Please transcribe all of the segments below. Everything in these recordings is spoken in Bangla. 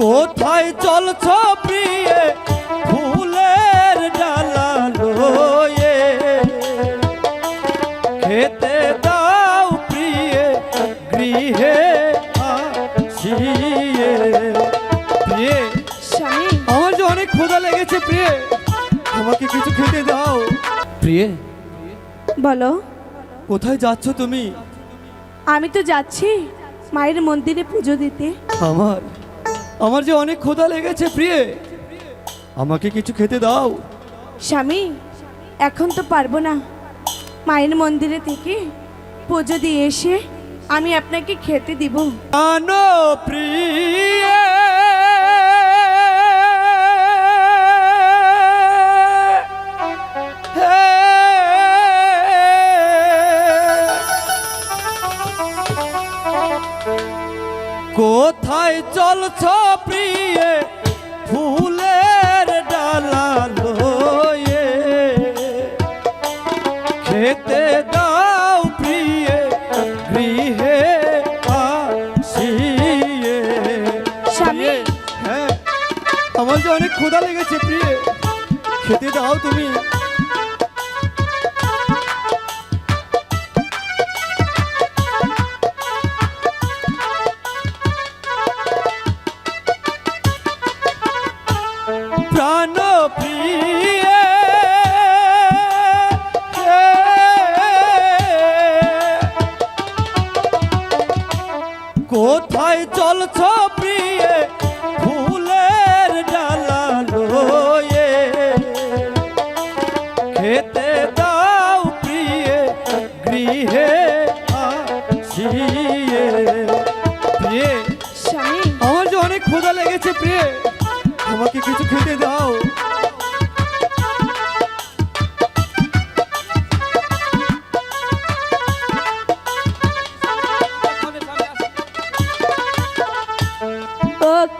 কোথায় চলছ প্রিয়ে? ফুলের ডালা লয়ে? খেতে দাও প্রিয়ে গৃহে আসিয়ে। প্রিয়ে আমার যে অনেক ক্ষুধা লেগেছে প্রিয়ে আমাকে কিছু খেতে দাও। প্রিয়ে বলো। কোথায় যাচ্ছ তুমি? আমি তো যাচ্ছি মায়ের মন্দিরে পুজো দিতে। আমার আমার যে অনেক ক্ষুধা লেগেছে প্রিয়ে আমাকে কিছু খেতে দাও। স্বামী এখন তো পারব না। মায়ের মন্দিরে থেকে পুজো দিয়ে এসে আমি আপনাকে খেতে দিব। প্রিয়ে চলছ প্রিয়ে ফুলের ডালা লয়ে। খেতে দাও প্রিয়ে গৃহে আসিয়ে। স্বামী। হ্যাঁ আমার যে অনেক ক্ষুধা লেগেছে প্রিয়ে। খেতে দাও তুমি। প্রিয়ে ফুলের ডালা লয়ে। খেতে দাও প্রিয়ে গৃহে আসিয়ে। প্রিয়ে আমার যে অনেক ক্ষুধা লেগেছে প্রিয়ে আমাকে কিছু খেতে দাও।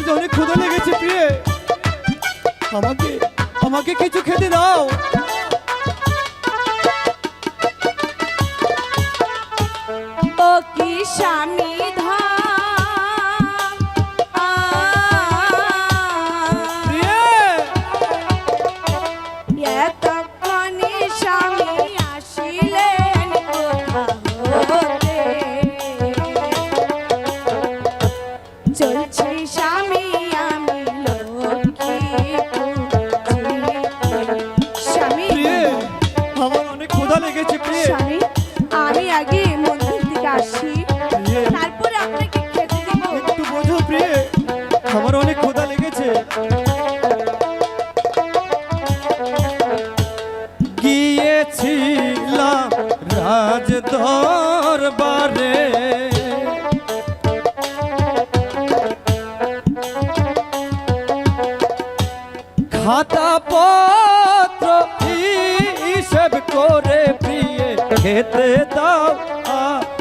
আমার যে অনেক ক্ষুধা লেগেছে প্রিয়ে। আমাকে আমাকে কিছু খেতে দাও। খেতে দাও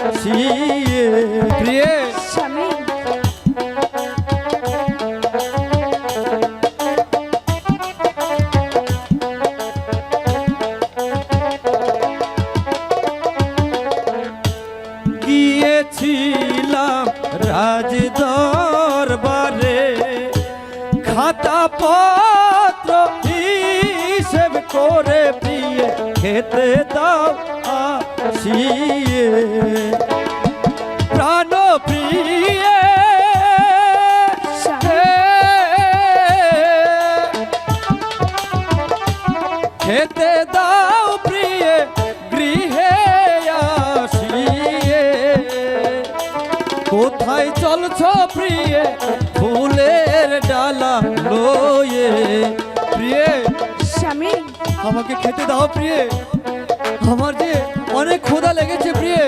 আসিয়ে। প্রিয়ে। স্বামী। গিয়েছিলাম রাজ দরবারে খাতা পত্র হিসেব করে প্রিয়ে খেতে দাও আসিয়ে। প্রাণ প্রিয়ে। খেতে দাও প্রিয়ে গৃহে আসিয়ে। কোথায় চলছ প্রিয়ে ফুলের ডালা লয়ে। প্রিয়ে স্বামী। আমাকে খেতে দাও প্রিয়ে। আমার যে অনেক ক্ষুধা লেগেছে প্রিয়ে।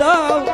দাও